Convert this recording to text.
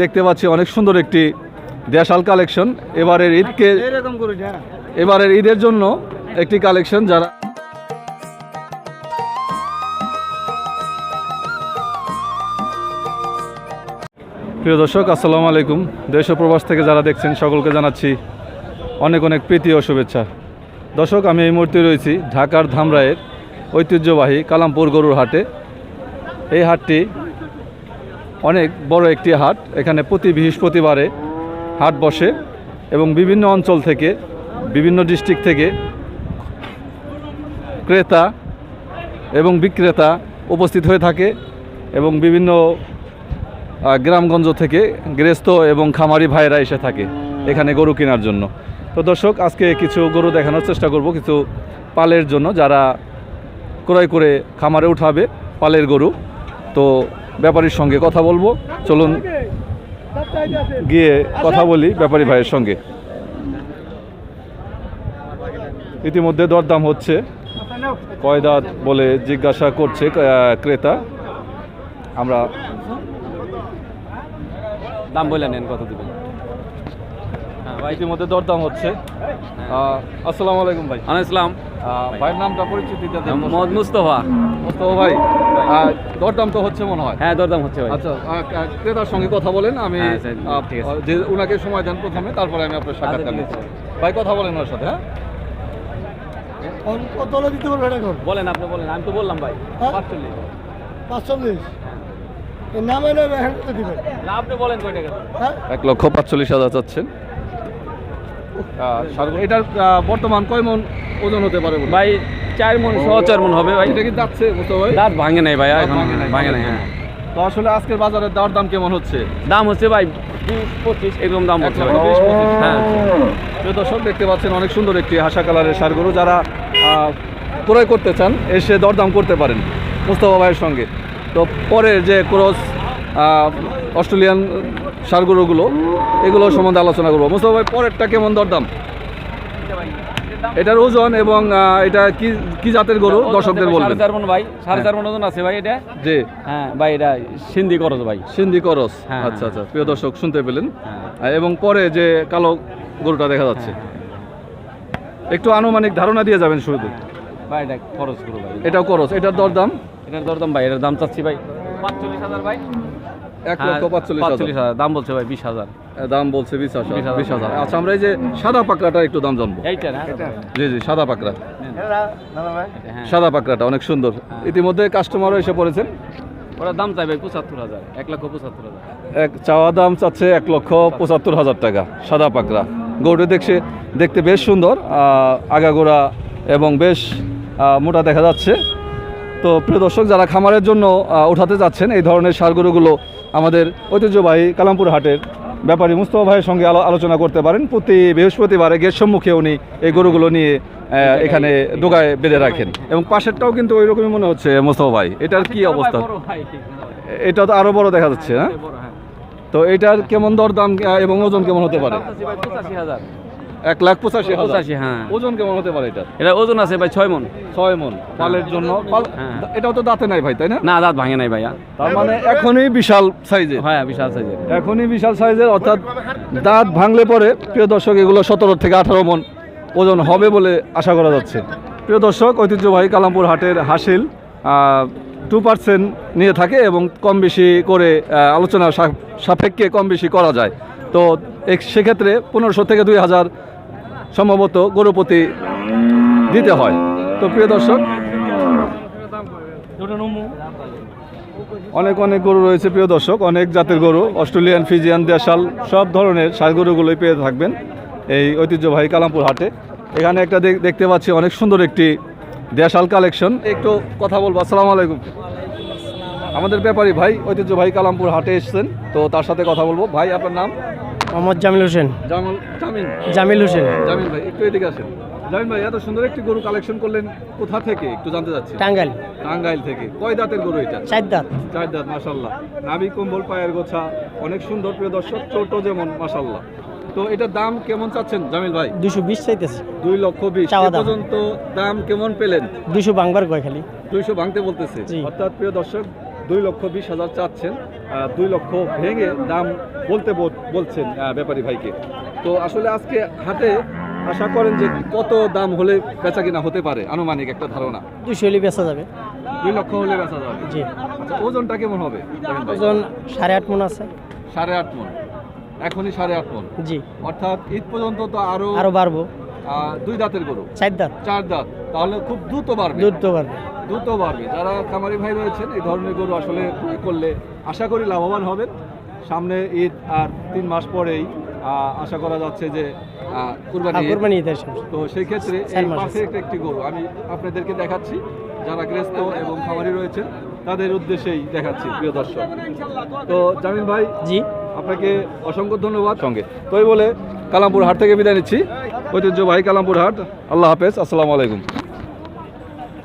দেখতে পাচ্ছি অনেক সুন্দর একটি দেশাল কালেকশন। এবারের ঈদকে এরকম এবারের ঈদের জন্য একটি কালেকশন যারা প্রিয় দর্শক আসসালামু আলাইকুম। দেশ ও প্রবাস থেকে যারা দেখছেন সকলকে জানাচ্ছি অনেক অনেক প্রীতি ও শুভেচ্ছা। দর্শক আমি এই মুহূর্তে রয়েছি ঢাকার ধামরায়ের ঐতিহ্যবাহী কালামপুর গরুর হাটে। এই হাটটি অনেক বড় একটি হাট। এখানে প্রতি বৃহস্পতিবারে হাট বসে এবং বিভিন্ন অঞ্চল থেকে, বিভিন্ন ডিস্ট্রিক্ট থেকে ক্রেতা এবং বিক্রেতা উপস্থিত হয়ে থাকে এবং বিভিন্ন গ্রামগঞ্জ থেকে গৃহস্থ এবং খামারি ভাইয়েরা এসে থাকে এখানে গরু কেনার জন্য। তো দর্শক, আজকে কিছু গরু দেখানোর চেষ্টা করব, কিছু পালের জন্য যারা ক্রয় করে খামারে উঠাবে পালের গরু। তো ব্যাপারীর সঙ্গে কথা বলব। চলুন গিয়ে কথা বলি ব্যাপারী ভাইয়ের সঙ্গে। ইতিমধ্যে দরদাম হচ্ছে। কয় দাঁত বলে জিজ্ঞাসা করছে ক্রেতা। আমরা দাম বলে নেন কত দিবেন। হ্যাঁ ভাই। ইতিমধ্যে দরদাম হচ্ছে। আসসালামু আলাইকুম ভাই। আসসালাম ভাইয়ের নামটা পরিচিত। মোহাম্মদ মুস্তফা। মোস্তফা ভাই দরদাম তো হচ্ছে মনে হয়? হ্যাঁ দরদাম হচ্ছে ভাই। আচ্ছা ক্রেতার সঙ্গে কথা বলেন আমি হ্যাঁ। যে উনাকে সময় দেন প্রথমে তারপরে আমি আপনার সাক্ষাৎকার আচ্ছা, নিচ্ছি। ভাই কথা বলেন ওর সাথে হ্যাঁ? কত দিতে বলেন আপনি বলেন আমি তো বললাম ভাই হ্যাঁ? পাঁচচল্লিশ। পাঁচচল্লিশ? এর নামে নেবে দিবেন। না আপনি বলেন কয় টাকা হ্যাঁ? এক লক্ষ পাঁচচল্লিশ হাজার চাচ্ছেন। এটার বর্তমান কয় মন? ওজন হতে পারে ভাই চার মন ছ চার মন হবে ভাই। এটা কি যাচ্ছে মুস্তফা ভাই? দাঁত ভাঙে নাই ভাই এখন ভাঙে নাই, হ্যাঁ। তো আসলে আজকের বাজারের দর দাম কেমন হচ্ছে? দাম হচ্ছে ভাই বিশ পঁচিশ এরকম দাম হচ্ছে ভাই। হ্যাঁ। দর্শক দেখতে পাচ্ছেন অনেক সুন্দর একটি হাসা কালারের সার গরু। যারা ক্রয় করতে চান এসে দরদাম করতে পারেন মুস্তফা ভাইয়ের সঙ্গে। তো পরের যে ক্রস অস্ট্রেলিয়ান সার গরুগুলো এগুলো সম্বন্ধে আলোচনা করব। মুস্তফা ভাই পরেরটা কেমন দরদাম? এটার ওজন এবং এটা কি কি জাতের গরু? দর্শকদের সাড়ে বলবেন। চার মন ভাই সাড়ে চার মন ওজন আছে ভাই এটা। যে হ্যাঁ ভাই এটা সিন্ধি করো ভাই। সিন্ধি করস। হ্যাঁ, আচ্ছা হ্যাঁ। আচ্ছা প্রিয় দর্শক শুনতে পেলেন। হ্যাঁ। এবং পরে যে কালো গরুটা দেখা যাচ্ছে একটু আনুমানিক ধারণা দিয়ে যাবেন শুরুতে। ভাই এটা খরচ করো ভাই। এটাও করস এটার দরদাম? এটার দরদাম ভাই এটার দাম চাচ্ছি ভাই। পাঁচচল্লিশ হাজার ভাই। এক লক্ষ পাঁচচল্লিশ হাজার। দাম বলছে ভাই বিশ হাজার। দাম বলছে বিশ হাজার। বিশ হাজার। আচ্ছা আমরা এই যে সাদা পাকড়াটা একটু দাম জানব। জি জি সাদা পাকড়া। হ্যাঁ। সাদা পাকড়াটা অনেক সুন্দর। ইতিমধ্যে কাস্টমারও এসে পড়েছেন। ওরা দাম চাই পঁচাত্তর হাজার এক লক্ষ পঁচাত্তর হাজার। এক চাওয়া দাম চাচ্ছে এক লক্ষ পঁচাত্তর হাজার টাকা সাদা পাকড়া। গরুটি দেখছে দেখতে বেশ সুন্দর আহ, আগাগোড়া এবং বেশ আহ, মোটা দেখা যাচ্ছে। তো প্রিয় দর্শক যারা খামারের জন্য আহ, উঠাতে যাচ্ছেন এই ধরনের সার গরুগুলো আমাদের ঐতিহ্যবাহী কালামপুর হাটের ব্যাপারী মুস্তফা ভাইয়ের সঙ্গে আলো- আলোচনা করতে পারেন। প্রতি বৃহস্পতিবারে গেট সম্মুখে উনি এই গরুগুলো নিয়ে এখানে দোকায় বেঁধে রাখেন। এবং পাশেরটাও কিন্তু ওই রকমই মনে হচ্ছে মুস্তফা ভাই। এটার কি অবস্থা? এটা তো আরও বড় দেখা যাচ্ছে হ্যাঁ? হ্যাঁ। তো এটার কেমন দর দাম এবং ওজন কেমন হতে পারে? এক লাখ পঁচাশি পঁচাশি হ্যাঁ। ওজন কেমন হতে পারে এটা এটা ওজন আছে ভাই ছয় মন। ছয় মন পালের জন্য। পাল হ্যাঁ। এটাও তো দাঁতে নাই ভাই তাই না? না দাঁত ভাঙে নাই ভাইয়া। তার মানে এখনই বিশাল সাইজের। হ্যাঁ বিশাল সাইজের। এখনই বিশাল সাইজের অর্থাৎ দাঁত ভাঙলে পরে প্রিয় দর্শক এগুলো সতেরো থেকে আঠারো মন ওজন হবে বলে আশা করা যাচ্ছে। প্রিয় দর্শক ঐতিহ্যবাহী কালামপুর হাটের হাসিল টু পার্সেন্ট নিয়ে থাকে এবং কম বেশি করে আলোচনা সাপেক্ষে কম বেশি করা যায়। তো সেক্ষেত্রে পনেরোশো থেকে দুই হাজার সম্ভবত গরুপতি দিতে হয়। তো প্রিয় দর্শক, অনেক অনেক গরু রয়েছে প্রিয় দর্শক, অনেক জাতের গরু, অস্ট্রেলিয়ান, ফিজিয়ান, দেশাল, সব ধরনের গরুগুলোই পেয়ে থাকবেন এই ঐতিহ্যবাহী কালামপুর হাটে। এখানে একটা দেখ- দেখতে পাচ্ছি অনেক সুন্দর একটি দেশাল কালেকশন। একটু কথা বলব, আসসালামু আলাইকুম। আমাদের ব্যাপারী ভাই ঐতিহ্যবাহী কালামপুর হাটে এসছেন, তো তার সাথে কথা বলব। ভাই, আপনার নাম? মোহাম্মদ জামিল হোসেন। জামিল জামিন জামিল হোসেন। জামিল ভাই একটু এদিকে আসেন। জামিল ভাই এত সুন্দর একটি গরু কালেকশন করলেন কোথা থেকে? একটু জানতে চাচ্ছি। টাঙ্গাইল। টাঙ্গাইল থেকে। কয় দাঁতের গরু এটা? চার দাঁত। চার দাঁত মাসাল্লাহ নাভি কম্বল পায়ের গোছা অনেক সুন্দর প্রিয় দর্শক ছোট যেমন মাসাল্লাহ তো এটার দাম কেমন চাচ্ছেন জামিল ভাই? দুশো বিশ চাইতেছে। দুই লক্ষ বিশ। পর্যন্ত দাম কেমন পেলেন? দুশো বাংবার কয় খালি। দুইশো ভাঙতে বলতেছে। অর্থাৎ প্রিয় দর্শক দুই লক্ষ বিশ হাজার চাচ্ছেন দুই লক্ষ ভেঙে দাম বলতে বলছেন ব্যাপারী ভাইকে। তো আসলে আজকে হাটে আশা করেন যে কত দাম হলে বেচা কিনা হতে পারে আনুমানিক একটা ধারণা। দুশো হলে বেচা যাবে। দুই লক্ষ হলে বেচা যাবে? জি। আচ্ছা ওজনটা কেমন হবে? ওজন সাড়ে আট মন আছে। সাড়ে আট মন। এখনই সাড়ে আট মন? জি। অর্থাৎ ঈদ পর্যন্ত তো আরও আরও বাড়বো। দুই দাঁতের গরু? চার দাঁত। চার দাঁত। তাহলে খুব দ্রুত বাড়বে। দুধ তো বাড়বে। দ্রুত বাড়বে। যারা খামারি ভাই রয়েছেন এই ধরনের গরু আসলে ক্রয় করলে আশা করি লাভবান হবেন। সামনে ঈদ আর তিন মাস পরেই আশা করা যাচ্ছে যে কুরবানি সময়। তো সেই ক্ষেত্রে এই মাস। পারফেক্ট একটি গরু আমি আপনাদেরকে দেখাচ্ছি। যারা গ্রেস্ত এবং খামারি রয়েছেন তাদের উদ্দেশ্যেই দেখাচ্ছি প্রিয় দর্শক। তো জামিন ভাই জি। আপনাকে অসংখ্য ধন্যবাদ। সঙ্গে। তো এই বলে কালামপুর হাট থেকে বিদায় নিচ্ছি। ঐতিহ্যবাহী কালামপুর হাট। আল্লাহ হাফেজ। আসসালামু আলাইকুম।